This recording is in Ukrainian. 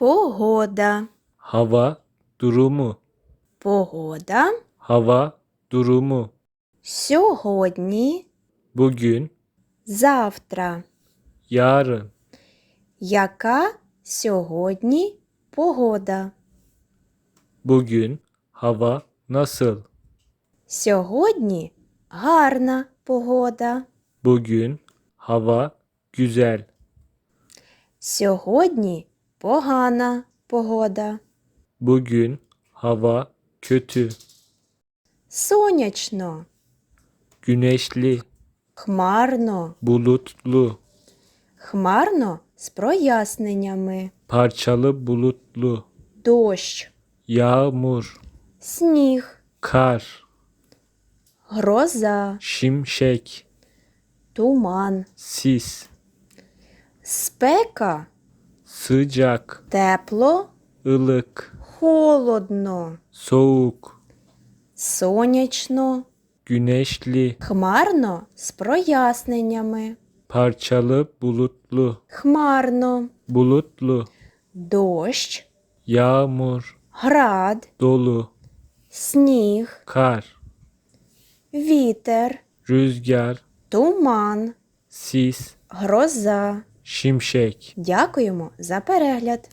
Погода. hava durumu, Погода. hava durumu, Сьогодні. bugün, Завтра. yarın, Яка сьогодні погода? bugün hava nasıl, Сьогодні гарна погода. bugün hava güzel, Сьогодні погана погода. bugün hava kötü, Сонячно, güneşli, хмарно, bulutlu, хмарно з проясненнями. parçalı bulutlu, Дощ, yağmur, сніг, kar, гроза, şimşek, туман, sis, спека, sıcak, тепло, ılık, холодно, soğuk, сонячно, güneşli, хмарно з проясненнями. parçalı bulutlu, Хмарно, bulutlu, дощ, yağmur, град, dolu, сніг, kar, вітер, rüzgar, туман, sis, гроза. Şimşek. Дякуємо за перегляд!